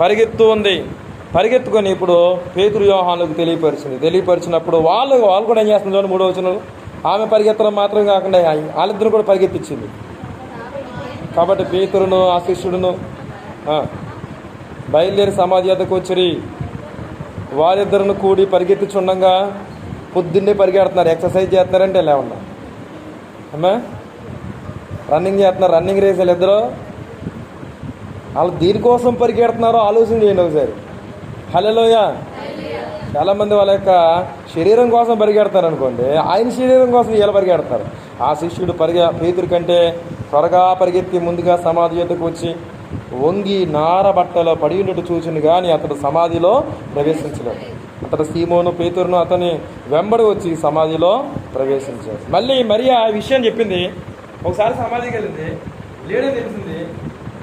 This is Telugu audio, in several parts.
పరిగెత్తు ఉంది. పరిగెత్తుకొని ఇప్పుడు పేతురు వ్యూహాలకు తెలియపరిచింది. తెలియపరిచినప్పుడు వాళ్ళు వాళ్ళు కూడా ఏం చేస్తుంది చూడండి మూడో వచ్చిన ఆమె పరిగెత్తడం మాత్రం కాకుండా వాళ్ళిద్దరు కూడా పరిగెత్తించింది కాబట్టి పేతురును ఆ శిష్యుడును బయలుదేరి సమాధి వద్దకు వచ్చిరి. వారిద్దరిని కూడి పరిగెత్తిచుండగా పొద్దున్నే పరిగెడుతున్నారు. ఎక్సర్సైజ్ చేస్తున్నారంటే ఎలా ఉన్నా అమ్మా? రన్నింగ్ చేస్తున్నారు. రన్నింగ్ రేస్ ఇద్దరు. వాళ్ళు దీనికోసం పరిగెడుతున్నారో ఆలోచన చేయండి ఒకసారి. హలోయ చాలామంది వాళ్ళ యొక్క శరీరం కోసం పరిగెడతారు అనుకోండి ఆయన శరీరం కోసం ఎలా పరిగెడతారు ఆ శిష్యుడు పరిగె పేతురు కంటే త్వరగా పరిగెత్తి ముందుగా సమాధి యొద్దకు వచ్చి వంగి నార బట్టలో పడి ఉన్నట్టు చూసింది కానీ అతడు సమాధిలో ప్రవేశించలేదు. అతడు సీమోను పేతురును అతని వెంబడి వచ్చి సమాధిలో ప్రవేశించాడు. మళ్ళీ మరి ఆ విషయం చెప్పింది. ఒకసారి సమాధికి వెళ్ళింది. లేడని తెలిసింది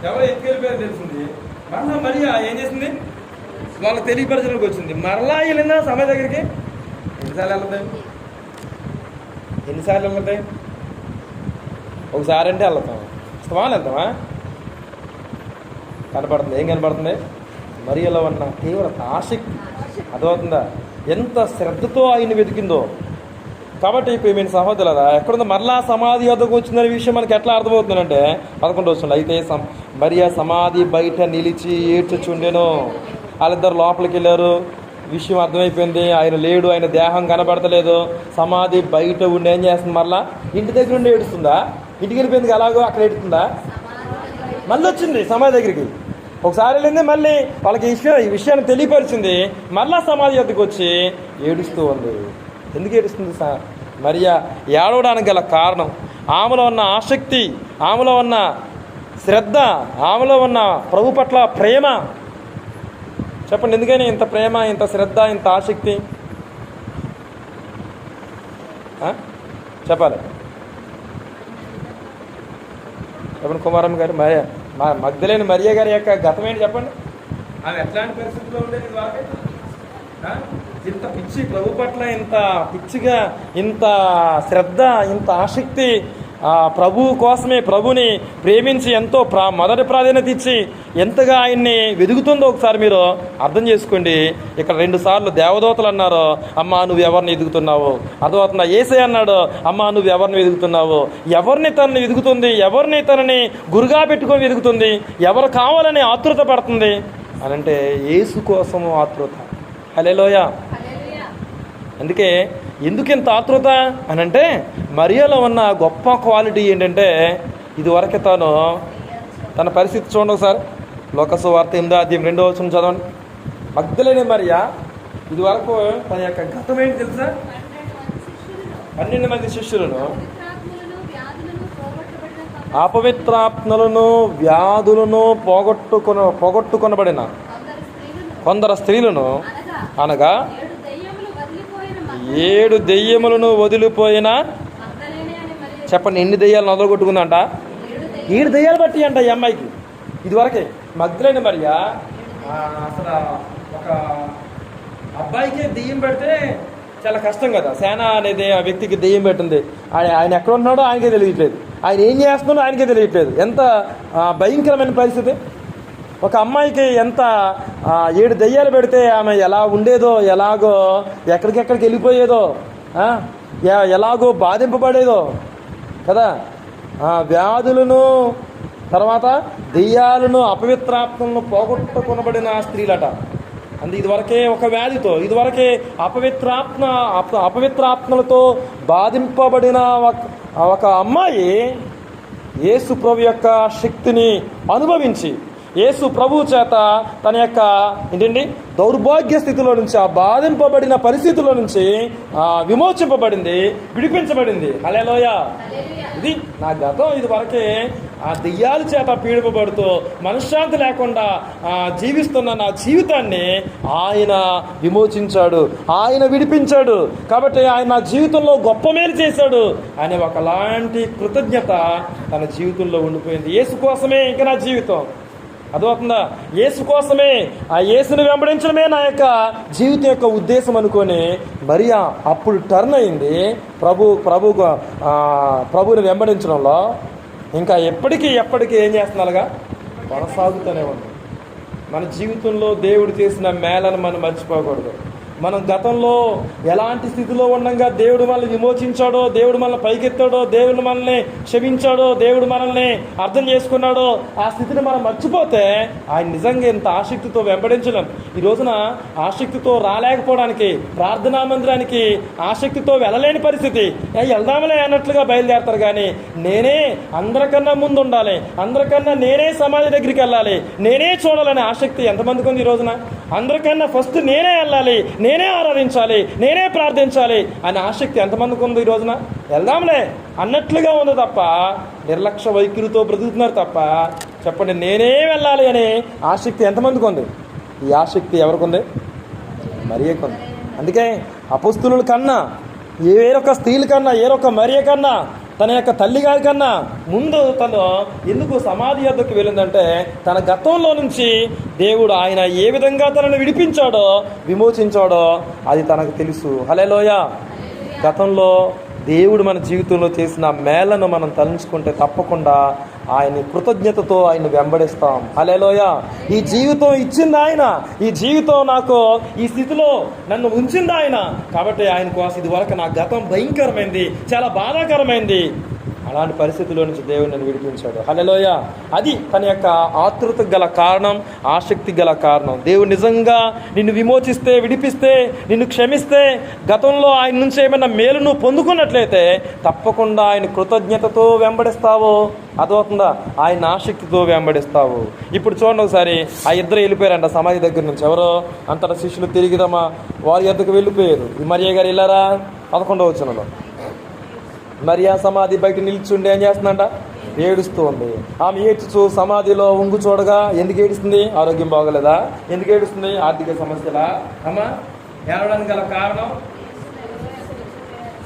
ఎవరు ఎత్తుకెళ్ళిపోయారని తెలిసింది మళ్ళా మరియా ఏం చేసింది? వాళ్ళ తెలియపరచడానికి వచ్చింది. మరలా వెళ్ళిందా సమాధి దగ్గరికి? ఎన్నిసార్లు వెళ్తాయి ఎన్నిసార్లు వెళ్తాయి ఒకసారి అంటే వెళ్తాం. ఇష్టమా వెళ్తామా కనపడుతుంది. ఏం కనపడుతుంది? మరి ఎలా ఉన్న తీవ్రత ఆసక్తి. అర్థమవుతుందా? ఎంత శ్రద్ధతో ఆయన వెతికిందో. కాబట్టి ఇప్పుడు మీ సహోదరులరా ఎక్కడుందో మరలా సమాధి వద్దకు వచ్చిందనే విషయం మనకి ఎట్లా అర్థమవుతుందంటే పదకొండు వస్తుంది అయితే సం మరియా సమాధి బయట నిలిచి ఏడ్చుచుండెను వాళ్ళిద్దరు లోపలికి వెళ్ళారు. విషయం అర్థమైపోయింది. ఆయన లేడు ఆయన దేహం కనబడతలేదు. సమాధి బయట ఉండి ఏం చేస్తుంది మరలా? ఇంటి దగ్గర ఉండి ఏడుస్తుందా? ఇంటికి వెళ్ళిపోయింది అలాగో అక్కడ ఏడుతుందా మళ్ళీ వచ్చింది సమాధి దగ్గరికి. ఒకసారి వెళ్ళింది మళ్ళీ వాళ్ళకి ఈ విషయం ఈ విషయాన్ని తెలియపరిచింది. మళ్ళా సమాధి వద్దకు వచ్చి ఏడుస్తూ ఉంది. ఎందుకు ఏడుస్తుంది సార్? మరియా ఏడవడానికి గల కారణం ఆమెలో ఉన్న ఆసక్తి ఆమెలో ఉన్న శ్రద్ధ ఆమెలో ఉన్న ప్రభు పట్ల ప్రేమ. చెప్పండి ఎందుకని ఇంత ప్రేమ ఇంత శ్రద్ధ ఇంత ఆసక్తి? చెప్పాలి. చెప్పండి కుమారమ్మ గారు మరి మా మగ్ధలేని మరియా గారి యొక్క గతం ఏంటి చెప్పండి? ఆమె ఎట్లాంటి పరిస్థితుల్లో ఉండేది ఇంత పిచ్చి ప్రభు పట్ల ఇంత పిచ్చిగా ఇంత శ్రద్ధ ఇంత ఆసక్తి ప్రభువు ప్రభు కోసమే ప్రభుని ప్రేమించి ఎంతో ప్రా మొదటి ప్రాధాన్యత ఇచ్చి ఎంతగా ఆయన్ని వెదుగుతుందో ఒకసారి మీరు అర్థం చేసుకోండి. ఇక్కడ రెండు సార్లు దేవదూతలు అన్నారు అమ్మ నువ్వు ఎవరిని ఎదుగుతున్నావు? అర్థమవుతున్నా ఏసే అన్నాడు అమ్మా నువ్వు ఎవరిని వెదుగుతున్నావు ఎవరిని తనని ఎదుగుతుంది ఎవరిని తనని గురుగా పెట్టుకొని వెదుగుతుంది ఎవరు కావాలని ఆతృత పడుతుంది? అని అంటే ఏసు కోసము ఆతృత. హలేలోయ అందుకే ఎందుకు ఇంత ఆతృత అని అంటే మరియలో ఉన్న గొప్ప క్వాలిటీ ఏంటంటే ఇదివరకు తాను తన పరిస్థితి చూడండి ఒకసారి. లోకసు వార్త ఎనిమిదో అధ్యాయం రెండో వచ్చిన చదవండి. మగ్ధలేని మరియ ఇదివరకు తన యొక్క గతం ఏంటి తెలుసా? పన్నెండు మంది శిష్యులను అపవిత్రాత్మలను వ్యాధులను పోగొట్టుకొన పోగొట్టుకొనబడిన కొందరు స్త్రీలను అనగా ఏడు దెయ్యములను వదిలిపోయిన చెప్పండి ఎన్ని దెయ్యాలను వదలగొట్టుకుందంట ఏడు దెయ్యాలు బట్టి అంట ఈ అమ్మాయికి. ఇదివరకే మగ్ధులైన మరియా? అసలు ఒక అబ్బాయికి దెయ్యం పెడితే చాలా కష్టం కదా. సేన అనేది ఆ వ్యక్తికి దెయ్యం పెట్టింది. ఆయన ఆయన ఎక్కడ ఉన్నాడో ఆయనకే తెలియట్లేదు. ఆయన ఏం చేస్తున్నాడో ఆయనకే తెలియట్లేదు. ఎంత భయంకరమైన పరిస్థితి. ఒక అమ్మాయికి ఎంత ఏడు దెయ్యాలు పెడితే ఆమె ఎలా ఉండేదో ఎలాగో ఎక్కడికెక్కడికి వెళ్ళిపోయేదో ఎలాగో బాధింపబడేదో కదా? వ్యాధులను తర్వాత దెయ్యాలను అపవిత్రాత్మలను పోగొట్టుకొనబడిన స్త్రీలట. అందు ఇదివరకే ఒక వ్యాధితో ఇదివరకే అపవిత్రాత్మ అప- అపవిత్రాత్మలతో బాధింపబడిన ఒక ఒక అమ్మాయి యేసు ప్రభు యొక్క శక్తిని అనుభవించి యేసు ప్రభు చేత తన యొక్క ఏంటండి? దౌర్భాగ్య స్థితిలో నుంచి ఆ బాధింపబడిన పరిస్థితిలో నుంచి విమోచింపబడింది విడిపించబడింది. అలేలోయ ఇది నా గతం. ఇది వరకే ఆ దెయ్యాల చేత పీడిపబడుతూ మనశ్శాంతి లేకుండా జీవిస్తున్న నా జీవితాన్ని ఆయన విమోచించాడు. ఆయన విడిపించాడు. కాబట్టి ఆయన నా జీవితంలో గొప్ప మేలు చేశాడు. అనే ఒకలాంటి కృతజ్ఞత తన జీవితంలో ఉండిపోయింది. యేసు కోసమే ఇంకా నా జీవితం. అర్థమవుతుందా? యేసు కోసమే ఆ యేసును వెంబడించడమే నా యొక్క జీవితం యొక్క ఉద్దేశం అనుకొని మరియా అప్పుడు టర్న్ అయింది. ప్రభు ప్రభు ప్రభుని వెంబడించడంలో ఇంకా ఎప్పటికీ ఎప్పటికీ ఏం చేస్తున్నారుగా? కొనసాగుతూనే ఉంది. మన జీవితంలో దేవుడు చేసిన మేళను మనం మర్చిపోకూడదు. మనం గతంలో ఎలాంటి స్థితిలో ఉండగా దేవుడు మనల్ని విమోచించాడో దేవుడు మనల్ని పైకెత్తాడో దేవుడు మనల్ని క్షమించాడో దేవుడు మనల్ని అర్థం చేసుకున్నాడో ఆ స్థితిని మనం మర్చిపోతే ఆయన నిజంగా ఇంత ఆసక్తితో వెంబడించలేం. ఈ రోజున ఆసక్తితో రాలేకపోవడానికి ప్రార్థనా మందిరానికి ఆసక్తితో వెళ్ళలేని పరిస్థితి. వెళ్దామలే అన్నట్లుగా బయలుదేరతారు కానీ నేనే అందరికన్నా ముందు ఉండాలి అందరికన్నా నేనే సమాధి దగ్గరికి వెళ్ళాలి నేనే చూడాలనే ఆసక్తి ఎంతమందికి ఉంది ఈ రోజున? అందరికన్నా ఫస్ట్ నేనే వెళ్ళాలి నేనే ఆరాధించాలి నేనే ప్రార్థించాలి అనే ఆసక్తి ఎంతమందికి ఉంది ఈ రోజున? వెళ్దాంలే అన్నట్లుగా ఉంది తప్ప నిర్లక్ష్య వైఖరితో బ్రతుకుతున్నారు తప్ప చెప్పండి నేనే వెళ్ళాలి అనే ఆసక్తి ఎంతమందికి ఉంది? ఈ ఆసక్తి ఎవరికి ఉంది? మరియే కొంది అందుకే అపుస్తుల కన్నా ఏ వేరొక స్త్రీల కన్నా ఏరొక మరియ కన్నా తన యొక్క తల్లి గారి కన్నా ముందు తను ఎందుకు సమాధి యొద్దకు వెళ్ళిందంటే తన గతంలో నుంచి దేవుడు ఆయన ఏ విధంగా తనను విడిపించాడో విమోచించాడో అది తనకు తెలుసు. హలేలోయ గతంలో దేవుడు మన జీవితంలో చేసిన మేళను మనం తలంచుకుంటే తప్పకుండా ఆయన కృతజ్ఞతతో ఆయన వెంబడిస్తాం. హలేలోయ ఈ జీవితం ఇచ్చింది ఆయన. ఈ జీవితం నాకు ఈ స్థితిలో నన్ను ఉంచింది ఆయన. కాబట్టి ఆయన కోసం ఇది వరకు నా గతం భయంకరమైంది చాలా బాధాకరమైంది. అలాంటి పరిస్థితిలో నుంచి దేవుడు నన్ను విడిపించాడు. హలలోయ అది తన యొక్క ఆతృత గల కారణం ఆసక్తి గల కారణం. దేవుడు నిజంగా నిన్ను విమోచిస్తే విడిపిస్తే నిన్ను క్షమిస్తే గతంలో ఆయన నుంచి ఏమైనా మేలు నువ్వు పొందుకున్నట్లయితే తప్పకుండా ఆయన కృతజ్ఞతతో వెంబడిస్తావు అదవుతుందా ఆయన ఆసక్తితో వెంబడిస్తావు. ఇప్పుడు చూడండి ఒకసారి ఆ ఇద్దరు వెళ్ళిపోయారంట సమాధి దగ్గర నుంచి. ఎవరో? అంతటా శిష్యులు తిరిగిదమ్మా వారి ఎద్దకు వెళ్ళిపోయారు. మరియ గారు వెళ్ళారా? పదకొండవ వచనంలో. మరియా సమాధి బయట నిల్చుండి ఏం చేస్తుందంట? ఏడుస్తూ ఉంది ఆమె ఏడ్చు సమాధిలో ఉంగు చూడగా ఎందుకు ఏడుస్తుంది? ఆరోగ్యం బాగోలేదా? ఎందుకు ఏడుస్తుంది? ఆర్థిక సమస్యలా? అమ్మా ఏడవడానికి గల కారణం?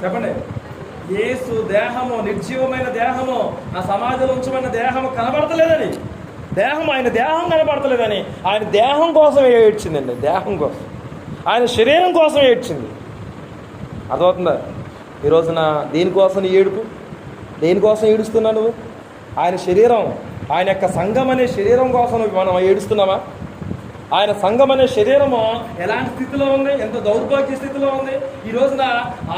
చెప్పండి. ఏసు దేహము నిర్జీవమైన దేహము ఆ సమాధిలో ఉంచమైన దేహము కనబడతలేదని. దేహం ఆయన దేహం కనబడతలేదని. ఆయన దేహం కోసం ఏడ్చిందండి. దేహం కోసం. ఆయన శరీరం కోసం ఏడ్చింది. అర్థమవుతుందా? ఈ రోజున దేనికోసం ఏడుపు? దేనికోసం ఏడుస్తున్నావు నువ్వు? ఆయన శరీరం ఆయన యొక్క సంఘం అనే శరీరం కోసం మనం ఏడుస్తున్నామా? ఆయన సంఘం అనే శరీరము ఎలాంటి స్థితిలో ఉంది? ఎంత దౌర్భాగ్య స్థితిలో ఉంది? ఈ రోజున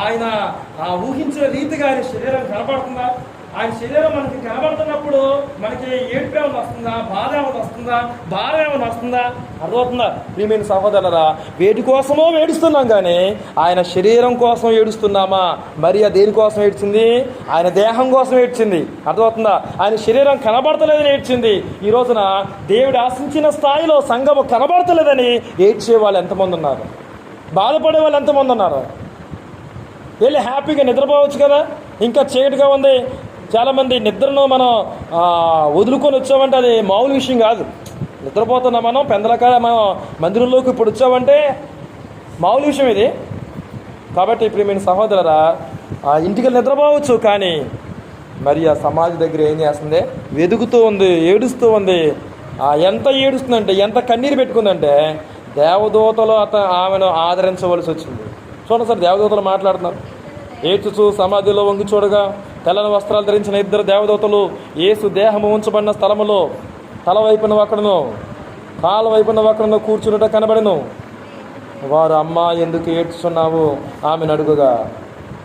ఆయన ఆ ఊహించిన రీతిగా ఆయన శరీరం కనపడుతుందా? ఆయన శరీరం మనకి కనబడుతున్నప్పుడు మనకి ఏడుపు ఏమైనా వస్తుందా? బాధ ఏమైనా వస్తుందా? బాధ ఏమైనా వస్తుందా? అర్థమవుతుందా? ప్రియమైన సహోదరులరా వేటి కోసమో ఏడుస్తున్నాం కానీ ఆయన శరీరం కోసం ఏడుస్తున్నామా? మరి దేనికోసం ఏడ్చింది? ఆయన దేహం కోసం ఏడ్చింది. అర్థమవుతుందా? ఆయన శరీరం కనబడతలేదని ఏడ్చింది. ఈ రోజున దేవుడు ఆశించిన స్థాయిలో సంఘము కనబడతలేదని ఏడ్చే వాళ్ళు ఎంతమంది ఉన్నారు? బాధపడే వాళ్ళు ఎంతమంది ఉన్నారు? వెళ్ళి హ్యాపీగా నిద్రపోవచ్చు కదా? ఇంకా చీకటిగా ఉంది. చాలామంది నిద్రను మనం వదులుకొని వచ్చామంటే అది మామూలు విషయం కాదు. నిద్రపోతున్నా మనం పెందలకాడ మనం మందిరంలోకి ఇప్పుడు వచ్చామంటే మామూలు విషయం ఇది. కాబట్టి ఇప్పుడు మీ సహోదరరా ఆ, ఇంటికి వెళ్ళి నిద్రపోవచ్చు కానీ మరి ఆ సమాధి దగ్గర ఏం చేస్తుంది? వెదుగుతూ ఉంది ఏడుస్తూ ఉంది. ఎంత ఏడుస్తుందంటే ఎంత కన్నీరు పెట్టుకుందంటే దేవదూతలు అత ఆమెను ఆదరించవలసి వచ్చింది. చూడండి సార్ దేవదూతలు మాట్లాడుతున్నారు. ఏడ్చుచు సమాధిలో వంగి చూడగా తెల్లని వస్త్రాలు ధరించిన ఇద్దరు దేవదూతలు ఏసు దేహము ఉంచబడిన స్థలములో తల వైపున ఒకడును కాలు వైపున ఒకడును కూర్చున్నట కనబడను. వారు అమ్మ ఎందుకు ఏడ్చున్నావు ఆమెను అడుగుగా.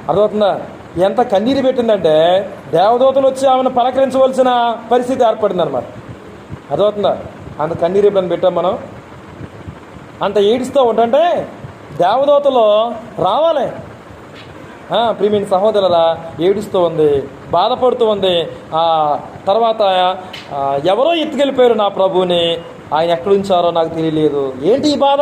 అర్థమవుతుందా? ఎంత కన్నీరు పెట్టిందంటే దేవదూతలు వచ్చి ఆమెను పలకరించవలసిన పరిస్థితి ఏర్పడింది అనమాట అర్థమవుతుందా? అంత కన్నీరు ఎప్పుడైనా పెట్టాం మనం? అంత ఏడుస్తూ ఉంటే దేవదూతలు రావాలి. ప్రియమైన సహోదరుల ఏడుస్తూ ఉంది బాధపడుతూ ఉంది. ఆ తర్వాత ఎవరో ఎత్తుకెళ్ళిపోయారు నా ప్రభుని ఆయన ఎక్కడుంచారో నాకు తెలియలేదు. ఏంటి ఈ బాధ?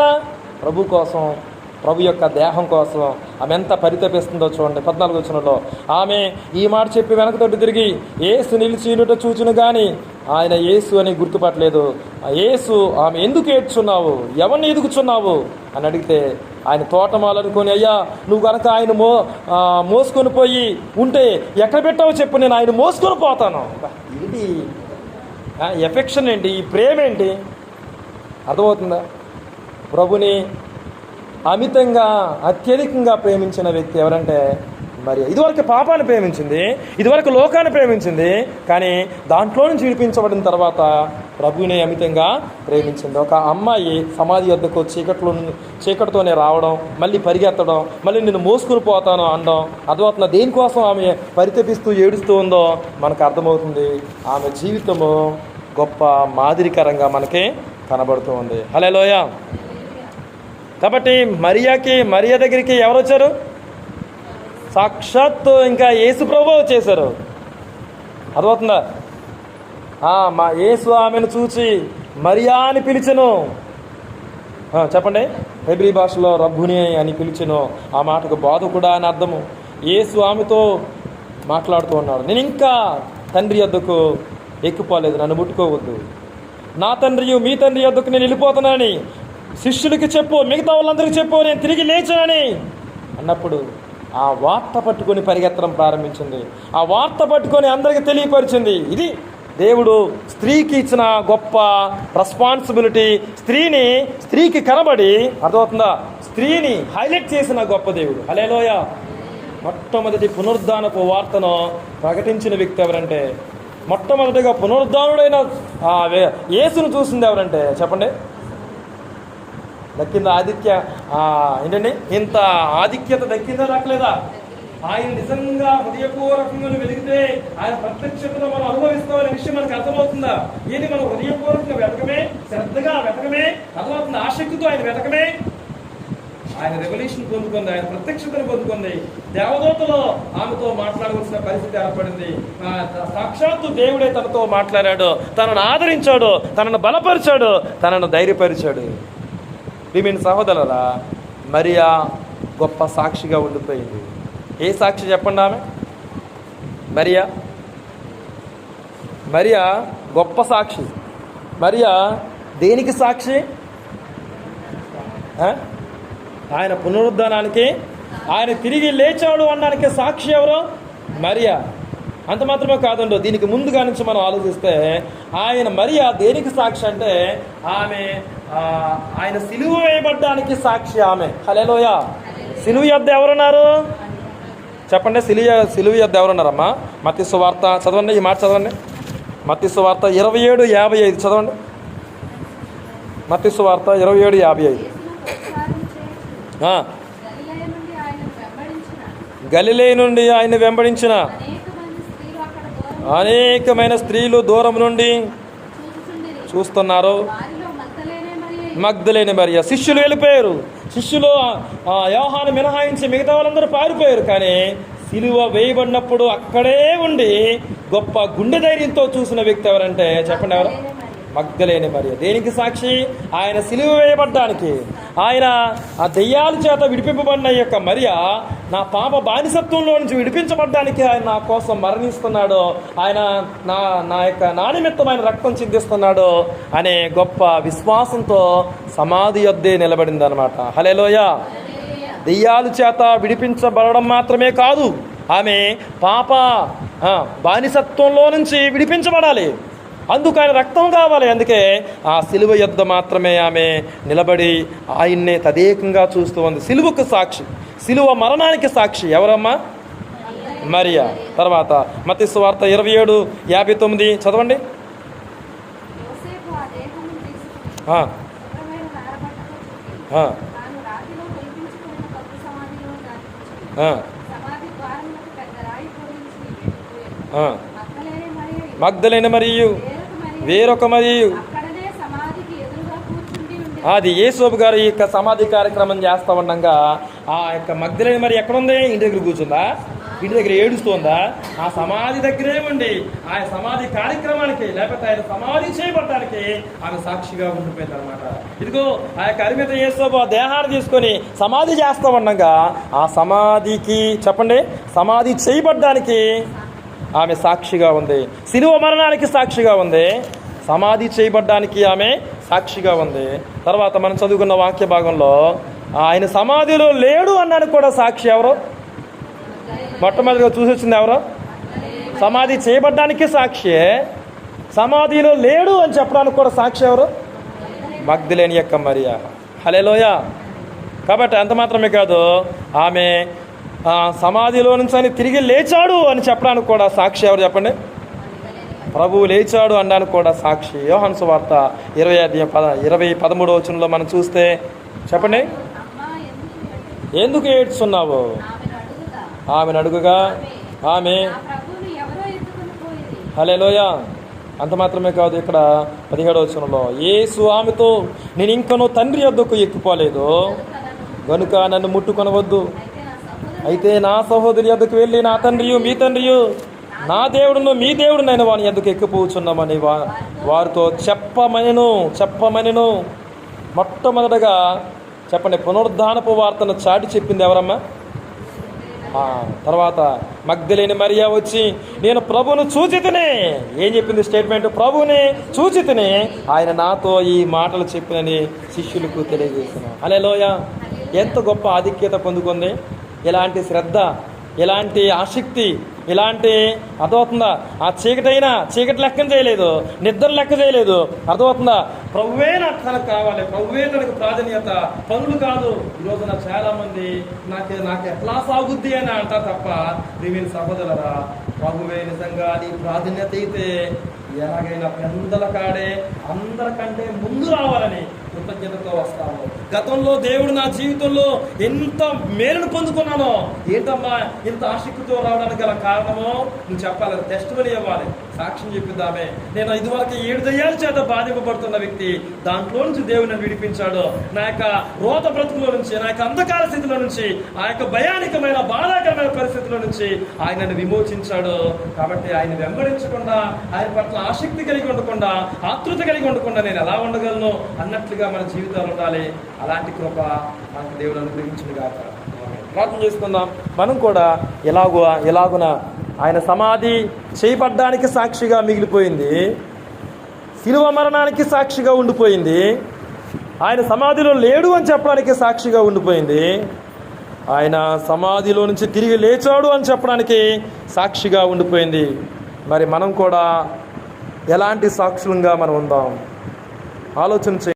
ప్రభు కోసం ప్రభు యొక్క దేహం కోసం ఆమె ఎంత పరితపిస్తుందో చూడండి పద్నాలుగు వచ్చినలో ఆమె ఈ మాట చెప్పి వెనక తోటి తిరిగి ఏసు నిలిచినుట చూచును కానీ ఆయన ఏసు అని గుర్తుపట్టలేదు. ఆ యేసు ఆమె ఎందుకు ఏడ్చున్నావు? ఎవరిని ఎదుగుచున్నావు? అని అడిగితే ఆయన తోటమాలనుకొని అయ్యా నువ్వు కనుక ఆయన మో మోసుకొని పోయి ఉంటే ఎక్కడ పెట్టావో చెప్పు నేను ఆయన మోసుకొని పోతాను. ఏంటి? ఎఫెక్షన్ ఏంటి? ఈ ప్రేమ ఏంటి? అర్థమవుతుందా? ప్రభుని అమితంగా అత్యధికంగా ప్రేమించిన వ్యక్తి ఎవరంటే మరి ఇదివరకు పాపాన్ని ప్రేమించింది ఇదివరకు లోకాన్ని ప్రేమించింది కానీ దాంట్లో నుంచి విడిపించబడిన తర్వాత ప్రభువుని అమితంగా ప్రేమించింది. ఒక అమ్మాయి సమాధి వద్దకు చీకట్లో చీకటితోనే రావడం మళ్ళీ పరిగెత్తడం మళ్ళీ నేను మోసుకుని పోతాను అనడం అర్థమవుతున్న దేనికోసం ఆమె పరితపిస్తూ ఏడుస్తూ ఉందో మనకు అర్థమవుతుంది. ఆమె జీవితము గొప్ప మాదిరికరంగా మనకి కనబడుతూ ఉంది. హలో లోయ కాబట్టి మరియాకి మరియా దగ్గరికి ఎవరు వచ్చారు సాక్షాత్తు ఇంకా యేసు ప్రభు వచ్చేసారు అర్థమవుతుందా? మా యేసు ఆమెను చూచి మరియా అని పిలిచెను చెప్పండి. హెబ్రి భాషలో రబ్బుని అని పిలిచెను. ఆ మాటకు బాధ కూడా అని అర్థము. యేసు ఆమెతో మాట్లాడుతూ ఉన్నాడు. నేను ఇంకా తండ్రి వద్దకు ఎక్కిపోలేదు. నన్ను ముట్టుకోవద్దు. నా తండ్రి మీ తండ్రి వద్దకు నేను వెళ్ళిపోతున్నానని. శిష్యులకి చెప్పు మిగతా వాళ్ళందరికీ చెప్పు నేను తిరిగి లేచానని అన్నప్పుడు ఆ వార్త పట్టుకొని పరిగెత్తడం ప్రారంభించింది. ఆ వార్త పట్టుకొని అందరికీ తెలియపరిచింది. ఇది దేవుడు స్త్రీకి ఇచ్చిన గొప్ప రెస్పాన్సిబిలిటీ స్త్రీని స్త్రీకి కనబడి అర్థమవుతుందా? స్త్రీని హైలైట్ చేసిన గొప్ప దేవుడు. హలేలోయ మొట్టమొదటి పునరుద్ధానపు వార్తను ప్రకటించిన వ్యక్తి ఎవరంటే మొట్టమొదటిగా పునరుద్ధానుడైన వే- యేసును చూసింది ఎవరంటే చెప్పండి. దక్కిందా ఆధిక్య ఏంటండి? ఇంత ఆధిక్యత దక్కిందా దక్కలేదా ఆయన నిజంగా హృదయపూర్వకంగా వెలిగితే ఆయన ప్రత్యక్షతను మనం అనుభవిస్తామనే విషయం మనకు అర్థమవుతుందా? ఇది మనం హృదయపూర్వకంగా వెతకమే? శ్రద్ధగా వెతకమే? అర్థమవుతుంది ఆసక్తితో ఆయన వెతకమే? ఆయన రెవల్యూషన్ పొందుకుంది ఆయన ప్రత్యక్షతను పొందుకుంది. దేవదూతలో ఆమెతో మాట్లాడవలసిన పరిస్థితి ఏర్పడింది. సాక్షాత్తు దేవుడే తనతో మాట్లాడాడు. తనను ఆదరించాడు. తనను బలపరిచాడు. తనను ధైర్యపరిచాడు. ప్రియమైన సహోదరురా మరియా గొప్ప సాక్షిగా ఉండిపోయింది. ఏ సాక్షి చెప్పండి ఆమె? మరియా? మరియా గొప్ప సాక్షి. మరియా దేనికి సాక్షి? ఆయన పునరుద్ధానానికి ఆయన తిరిగి లేచాడు అనడానికి సాక్షి ఎవరు? మరియా. అంత మాత్రమే కాదండో దీనికి ముందుగా నుంచి మనం ఆలోచిస్తే ఆయన మరియా దేనికి సాక్షి అంటే ఆమె ఆయన సిలువ వేయబడ్డానికి సాక్షి ఆమె. హలేలోయ సిలువ యొద్ద ఎవరున్నారు? చెప్పండి సిలువ సిలువ యొద్ద ఎవరున్నారమ్మా మత్తి సువార్త చదవండి ఈ మాట చదవండి. మత్తి సువార్త ఇరవై ఏడు యాభై ఐదు చదవండి. మత్తి సువార్త ఇరవై ఏడు యాభై ఐదు. గలిలే నుండి ఆయన వెంబడించిన అనేకమైన స్త్రీలు దూరం నుండి. చూస్తున్నారు. మగ్ధులేని మరియ. శిష్యులు వెళ్ళిపోయారు. శిష్యులు ఆ మినహాయించి మిగతా వాళ్ళందరూ పారిపోయారు. కానీ సిలువ వేయబడినప్పుడు అక్కడే ఉండి గొప్ప గుండె ధైర్యంతో చూసిన వ్యక్తి ఎవరంటే చెప్పండి ఎవరు? మగ్గలేని మరి దేనికి సాక్షి? ఆయన సిలువ వేయబడ్డానికి. ఆయన ఆ దెయ్యాల చేత విడిపింపబడిన యొక్క మరియ నా పాప బానిసత్వంలో నుంచి విడిపించబడ్డానికి ఆయన నా కోసం మరణిస్తున్నాడు. ఆయన నా నా యొక్క నా ఆయన రక్తం చిందిస్తున్నాడు అనే గొప్ప విశ్వాసంతో సమాధి వద్దే నిలబడింది అనమాట హలేలోయ దెయ్యాల చేత విడిపించబడడం మాత్రమే కాదు ఆమె పాప బానిసత్వంలో నుంచి విడిపించబడాలి. అందుకు ఆయన రక్తం కావాలి. అందుకే ఆ సిలువ యుద్ధ మాత్రమే ఆమె నిలబడి ఆయన్నే తదేకంగా చూస్తూ ఉంది. సిలువకు సాక్షి. సిలువ మరణానికి సాక్షి ఎవరమ్మా? మరియా. తర్వాత మతిస్సు వార్త ఇరవై ఏడు యాభై తొమ్మిది. చదవండి. మగ్ధలేని మరియు. వేరొక మరియు వేరొక మరియు అక్కడనే సమాధికి ఎదురుగా కూర్చుండి ఉండే అది యేసోబు గారు ఈ యొక్క సమాధి కార్యక్రమం చేస్తా ఉండగా ఆ యొక్క మగ్ధులేని మరి ఎక్కడుంది? ఇంటి దగ్గర కూర్చుందా? ఇంటి దగ్గర ఏడుస్తుందా? ఆ సమాధి దగ్గరే ఉండి ఆ సమాధి కార్యక్రమానికి లేకపోతే ఆయన సమాధి చేయబడటానికి ఆమె సాక్షిగా ఉండిపోయింది అనమాట ఇదిగో ఆ యొక్క అరిమిత యేసోబు దేహాన్ని తీసుకొని సమాధి చేస్తా ఉండగా ఆ సమాధికి చెప్పండి సమాధి చేయబడ్డానికి ఆమె సాక్షిగా ఉంది. సిలువ మరణానికి సాక్షిగా ఉంది. సమాధి చేయబడ్డానికి ఆమె సాక్షిగా ఉంది. తర్వాత మనం చదువుకున్న వాక్య భాగంలో ఆయన సమాధిలో లేడు అన్నానికి కూడా సాక్షి ఎవరు? మొట్టమొదటిగా చూసి వచ్చింది ఎవరు? సమాధి చేయబడ్డానికి సాక్షి. సమాధిలో లేడు అని చెప్పడానికి కూడా సాక్షి ఎవరు? మగ్ధులేని యొక్క మరియా. హలేలోయ కాబట్టి అంత మాత్రమే కాదు ఆమె సమాధిలో నుంచి అని తిరిగి లేచాడు అని చెప్పడానికి కూడా సాక్షి ఎవరు చెప్పండి? ప్రభువు లేచాడు అనడానికి కూడా సాక్షి. యోహన్ వార్త ఇరవై పద ఇరవై పదమూడవ వచనంలో మనం చూస్తే చెప్పండి. ఎందుకు ఏడ్చున్నావు? ఆమెను అడుగుగా ఆమె నా హలేలోయ అంత మాత్రమే కాదు ఇక్కడ పదిహేడో వచనంలో ఏసు ఆమెతో నేను ఇంకనూ తండ్రి వద్దకు ఎక్కిపోలేదు. కనుక గనుక నన్ను ముట్టుకొనవద్దు. అయితే నా సహోదరి వద్దకు వెళ్ళి నా తండ్రియు మీ తండ్రియు నా దేవుడును మీ దేవుడునైన వాని ఎందుకు ఎక్కిపోచున్నామని వా వారితో చెప్పమనిను చెప్పమనిను. మొట్టమొదటగా చెప్పండి పునరుద్ధానపు వార్తను చాటి చెప్పింది ఎవరమ్మా? తర్వాత మగ్ధలేని మరియా వచ్చి నేను ప్రభును చూచితిని. ఏం చెప్పింది స్టేట్మెంట్? ప్రభువుని చూచితిని. ఆయన నాతో ఈ మాటలు చెప్పినని శిష్యులకు తెలియజేసిన అలే లోయ ఎంత గొప్ప ఆధిక్యత పొందుకుంది. ఎలాంటి శ్రద్ధ ఎలాంటి ఆసక్తి ఇలాంటి అర్థమవుతుందా? ఆ చీకటైనా చీకటి లెక్కన చేయలేదు నిద్ర లెక్క చేయలేదు. అర్థమవుతుందా? ప్రవ్వే నాకు తనకు కావాలి ప్రవ్వే తనకు ప్రాధాన్యత. పనులు కాదు. ఈరోజు నాకు చాలామంది నాకు నాకు ఎట్లా సాగుద్ది అని అంటారు తప్ప ప్రిమిన్ సహోదరరా ప్రభువే నిజంగా నీ ప్రాధాన్యత అయితే ఎలాగైనా పెందల కాడే అందరికంటే ముందు రావాలని కృతజ్ఞతతో వస్తాము. గతంలో దేవుడు నా జీవితంలో ఎంత మేలును పొందుకున్నానో ఏంటమ్మా ఇంత ఆసక్తితో రావడానికి గల కారణమో నువ్వు చెప్పాలి టెస్ట్ ఇవ్వాలి. సాక్ష్యం చెప్పిద్దామే నేను ఇదివరకు ఏడు దయ్యాల చేత బాధింపబడుతున్న వ్యక్తి దాంట్లో నుంచి దేవుడు నన్ను విడిపించాడు. నా యొక్క రోత బ్రతుకులో నుంచి నా యొక్క అంధకార స్థితిలో నుంచి ఆ యొక్క భయానికమైన బాధాకరమైన పరిస్థితుల నుంచి ఆయన నన్ను విమోచించాడు. కాబట్టి ఆయన వెంబడించకుండా ఆయన పట్ల ఆసక్తి కలిగి ఉండకుండా ఆతృత కలిగి ఉండకుండా నేను ఎలా ఉండగలను అన్నట్లుగా మన జీవితాలు ఉండాలి. అలాంటి కృప మనకు దేవుడు అనుగ్రహించింది కాక ప్రార్థన చేసుకుందాం. మనం కూడా ఎలాగో ఎలాగున ఆయన సమాధి చేయబడ్డానికి సాక్షిగా మిగిలిపోయింది. శిలువ మరణానికి సాక్షిగా ఉండిపోయింది. ఆయన సమాధిలో లేడు అని చెప్పడానికి సాక్షిగా ఉండిపోయింది. ఆయన సమాధిలో నుంచి తిరిగి లేచాడు అని చెప్పడానికి సాక్షిగా ఉండిపోయింది. మరి మనం కూడా ఎలాంటి సాక్షులంగా మనం ఉందాం? ఆలోచన చేయండి